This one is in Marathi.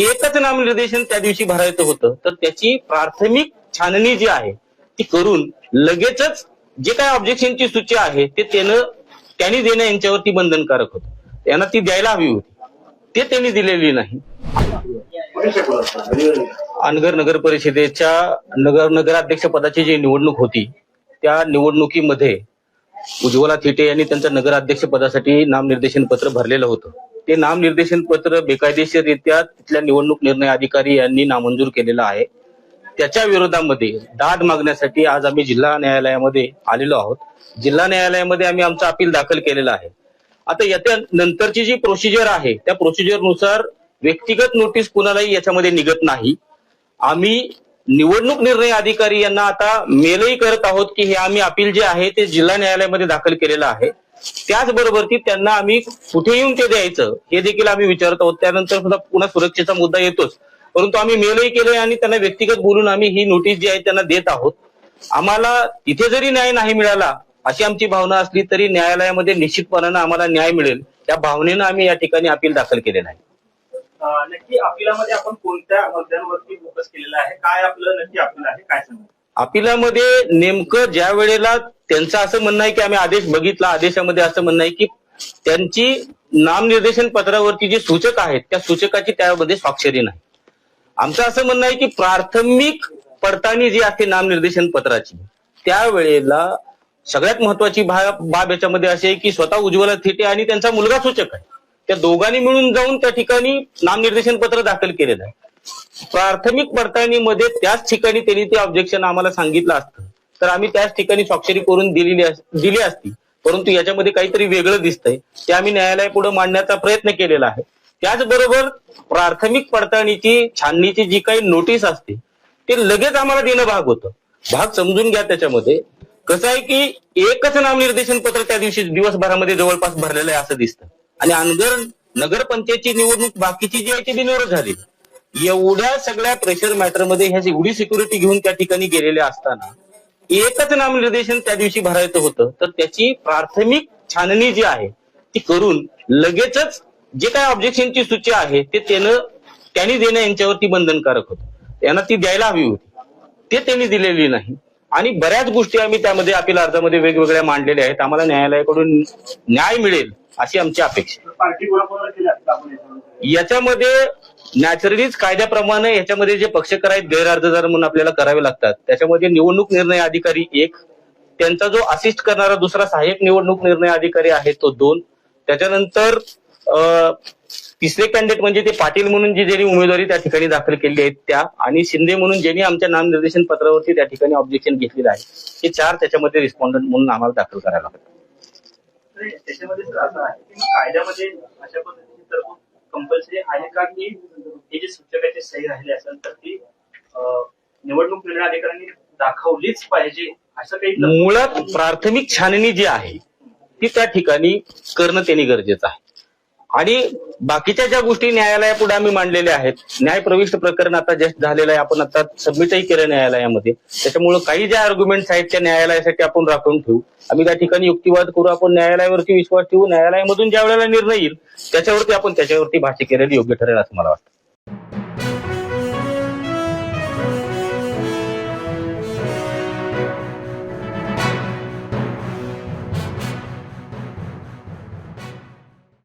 एकच नामनिर्देशन त्या दिवशी भरायचं होतं. तर त्याची प्राथमिक छाननी जी आहे ती करून लगेचच जे काय ऑब्जेक्शनची सूची आहे ते त्यानं त्यांनी देणं यांच्यावरती बंधनकारक होतं. त्यांना ती द्यायला हवी होती. ते त्यांनी दिलेली नाही. अनगर नगर परिषदेच्या नगर नगराध्यक्ष पदाची जी निवडणूक होती त्या निवडणुकीमध्ये उज्ज्वला थिटे यांनी त्यांचं नगराध्यक्ष पदासाठी नामनिर्देशन पत्र भरलेलं होतं. ते नामनिर्देशन पत्र बेकायदेशीररित्या तिथल्या निवडणूक निर्णय अधिकारी यांनी नामंजूर केलेलं आहे. त्याच्या विरोधामध्ये दाद मागण्यासाठी आज आम्ही जिल्हा न्यायालयामध्ये आलेलो आहोत. जिल्हा न्यायालयामध्ये आम्ही आमचं अपील दाखल केलेलं आहे. आता याच्या नंतरची जी प्रोसिजर आहे त्या प्रोसिजरनुसार व्यक्तिगत नोटीस कुणालाही याच्यामध्ये निघत नाही. आम्ही निवडणूक निर्णय अधिकारी यांना आता मेलही करत आहोत की हे आम्ही अपील जे आहे ते जिल्हा न्यायालयामध्ये दाखल केलेलं आहे. त्याचबरोबर ती त्यांना आम्ही कुठे येऊन ते द्यायचं हे देखील आम्ही विचारत आहोत. त्यानंतर सुद्धा पुन्हा सुरक्षेचा मुद्दा येतोच. परंतु आम्ही मेलही केले आणि त्यांना व्यक्तिगत बोलून आम्ही ही नोटीस जी आहे त्यांना देत आहोत. आम्हाला इथे जरी न्याय नाही मिळाला अशी आमची भावना असली तरी न्यायालयामध्ये निश्चितपणानं आम्हाला न्याय मिळेल. त्या भावनेनं आम्ही या ठिकाणी अपील दाखल केलेलं आहे. नक्की अपिलामध्ये आपण कोणत्या मुद्द्यांवरती फोकस केलेला आहे? काय आपलं नक्की अपील आहे? काय सांगा अपिलामध्ये नेमकं ज्या वेळेला त्यांचं असं म्हणणं आहे की आम्ही आदेश बघितला आदेशामध्ये असं म्हणणं आहे की त्यांची नामनिर्देशन पत्रावरती जे सूचक आहेत त्या सूचकाची त्यामध्ये स्वाक्षरी नाही. आमचं असं म्हणणं आहे की प्राथमिक पडताळणी जी असते नामनिर्देशन पत्राची त्यावेळेला सगळ्यात महत्वाची भा- बाब याच्यामध्ये अशी आहे की स्वतः उज्ज्वला थिटे आणि त्यांचा मुलगा सूचक आहे. त्या दोघांनी मिळून जाऊन त्या ठिकाणी नामनिर्देशन पत्र दाखल केलेलं आहे. प्राथमिक पडताळणीमध्ये त्याच ठिकाणी त्यांनी ते ऑब्जेक्शन आम्हाला सांगितलं असतं. तर आम्ही त्याच ठिकाणी स्वाक्षरी करून दिलेली दिली असती. परंतु याच्यामध्ये काहीतरी वेगळं दिसतंय. ते आम्ही न्यायालयापुढे मांडण्याचा प्रयत्न केलेला आहे. त्याचबरोबर प्राथमिक पडताळणीची छाननीची जी काही नोटीस असते ते लगेच आम्हाला देणं भाग होतं. भाग समजून घ्या त्याच्यामध्ये. कसं आहे की एकच नामनिर्देशन पत्र त्या दिवशी दिवसभरामध्ये जवळपास भरलेलं आहे असं दिसतं. आणि अनगर नगरपंचायतची निवडणूक बाकीची जी आहे ती बिनविरोध झाली. एवढ्या सगळ्या प्रेशर मॅटरमध्ये ह्या एवढी सिक्युरिटी घेऊन त्या ठिकाणी गेलेले असताना एकच नामनिर्देशन त्या दिवशी भरायचं होतं. तर त्याची प्राथमिक छाननी जी आहे ती करून लगेचच जे काय ऑब्जेक्शनची सूची आहे ते त्यानं त्यांनी देणं यांच्यावरती बंधनकारक होतं. त्यांना ती द्यायला हवी होती. ते त्यांनी दिलेली नाही. आणि बऱ्याच गोष्टी आम्ही त्यामध्ये अपील अर्जामध्ये वेगवेगळ्या मांडलेल्या आहेत. आम्हाला न्यायालयाकडून न्याय मिळेल. अशी आमची अपेक्षा याच्यामध्ये? नॅचरलीच कायद्याप्रमाणे याच्यामध्ये जे पक्षकार आहेत गैरअर्जदार म्हणून आपल्याला करावे लागतात. त्याच्यामध्ये निवडणूक निर्णय अधिकारी एक त्यांचा जो असिस्ट करणारा दुसरा सहाय्यक निवडणूक निर्णय अधिकारी आहे तो दोन. त्याच्यानंतर तिसरे कॅन्डिडेट म्हणजे ते पाटील म्हणून जी ज्यांनी उमेदवारी त्या ठिकाणी दाखल केली आहे त्या आणि शिंदे म्हणून ज्यांनी आमच्या नामनिर्देशन पत्रावरती त्या ठिकाणी ऑब्जेक्शन घेतलेलं आहे. हे चार त्याच्यामध्ये रिस्पॉन्डंट म्हणून आम्हाला दाखल करायला लागतात. त्याच्यामध्ये सर असं आहे की कायद्यामध्ये अशा पद्धतीची तरतूद कंपल्सरी आहे का की हे जे सूचकाचे सही राहिले असेल तर ती निवडणूक निर्णय अधिकाऱ्यांनी दाखवलीच पाहिजे असं काही मुळात प्राथमिक छाननी जी आहे ती त्या ठिकाणी करणं त्यांनी गरजेचं आहे. आणि बाकीच्या ज्या गोष्टी न्यायालयापुढे आम्ही मांडलेल्या आहेत न्यायप्रविष्ट प्रकरण आता जस्ट झालेलं आहे आपण आता सबमिटही केलं न्यायालयामध्ये. त्याच्यामुळे काही ज्या आर्ग्युमेंट्स आहेत त्या न्यायालयासाठी आपण राखून ठेवू. आम्ही त्या ठिकाणी युक्तिवाद करू आपण न्यायालयावरती विश्वास ठेवू न्यायालयामधून ज्या वेळेला निर्णय येईल त्याच्यावरती आपण त्याच्यावरती भाष्य केलेली योग्य ठरेल असं मला वाटतं.